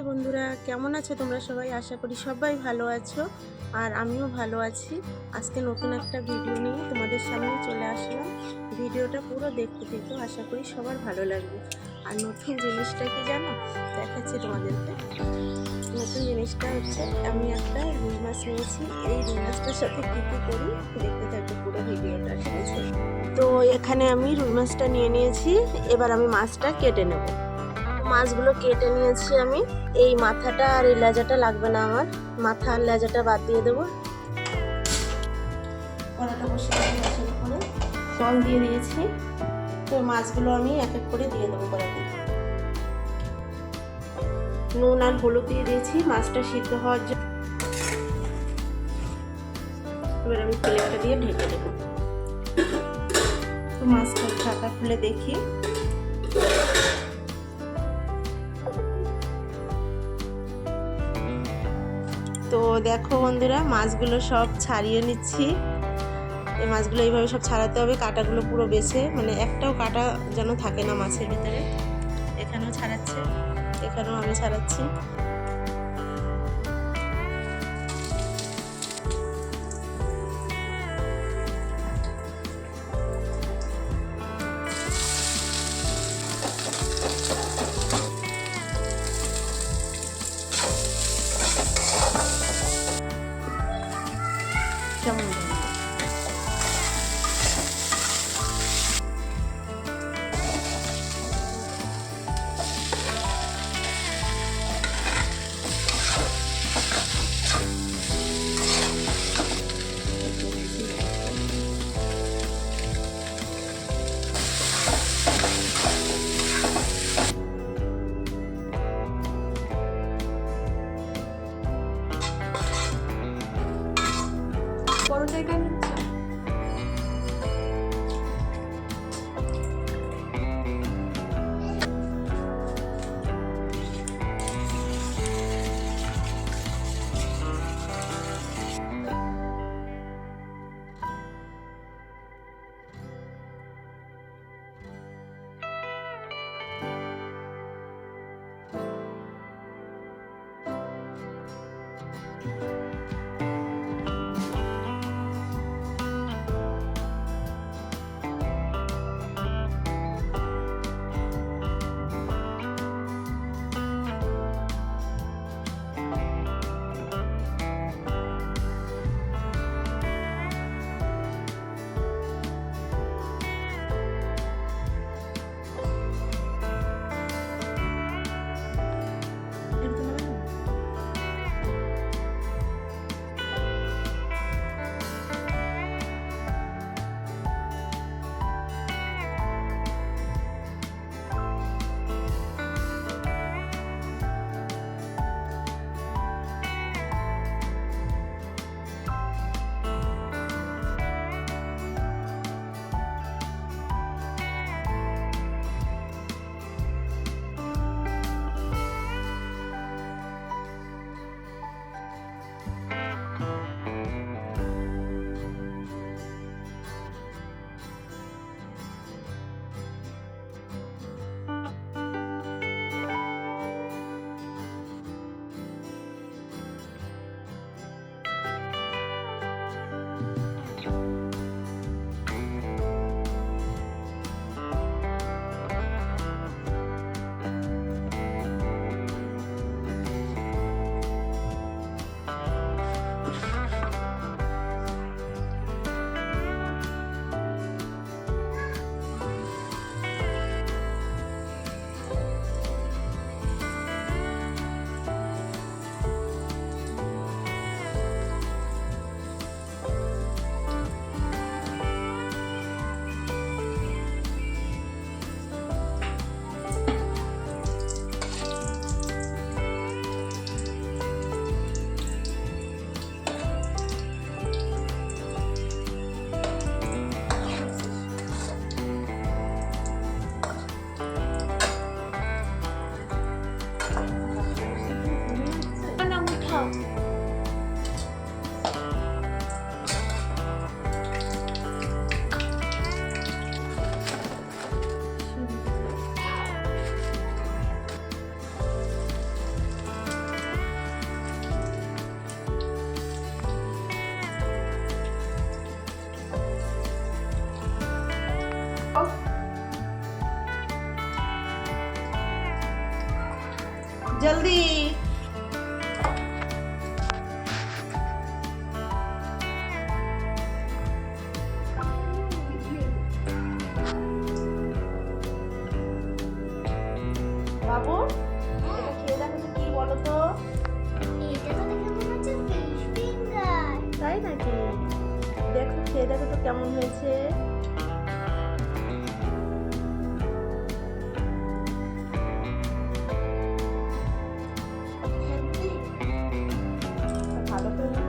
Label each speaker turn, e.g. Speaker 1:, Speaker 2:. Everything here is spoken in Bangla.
Speaker 1: হাই বন্ধুরা, কেমন আছো তোমরা সবাই? আশা করি সবাই ভালো আছো, আর আমিও ভালো আছি। আজকে নতুন একটা ভিডিও নিয়ে তোমাদের সামনে চলে আসলাম। ভিডিওটা পুরো দেখতে থেকো, আশা করি সবার ভালো লাগবে। আর নতুন জিনিসটা কি জানো? দেখাচ্ছি তোমাদেরকে। নতুন জিনিসটা হচ্ছে, আমি একটা রুই মাছ নিয়েছি। এই রুই মাছটার সাথে কী কী করি দেখতে থাকবে পুরো ভিডিওটা, ঠিক আছে? তো এখানে আমি রুই মাছটা নিয়ে নিয়েছি, এবার আমি মাছটা কেটে নেব। মাছগুলো কেটে নিয়েছি আমি। এই মাথাটা আর এই লেজাটা লাগবে না আমার। মাথা আর লেজাটা বাদ দিয়ে দেবো। জল দিয়ে দিয়েছি। তো মাছগুলো আমি এক এক করে দিয়ে দেবো নুন আর হলুদ দিয়ে দিয়েছি। মাছটা সিদ্ধ হওয়ার জন্য এবার আমি প্লেটটা দিয়ে ঢেকে দেবো। তো মাছটা ঢাকা খুলে দেখি। তো দেখো বন্ধুরা, মাছগুলো সব ছাড়িয়ে নিচ্ছি। এই মাছগুলো এইভাবে সব ছাড়াতে হবে, কাটাগুলো পুরো বেছে। মানে একটাও কাটা যেন থাকে না মাছের ভিতরে। এখানেও ছাড়াচ্ছে, এখানেও আমি ছাড়াচ্ছি।
Speaker 2: 시험문제. নিচ্ছ
Speaker 1: জলদি বাবু এটা খেয়ে দেখো তো কি বলো তো
Speaker 3: এটা তো দেখে মনে হচ্ছে ফিশ ফিঙ্গার
Speaker 1: তাই নাকি? দেখো খেয়ে দেখো তো কেমন হয়েছে। out of it.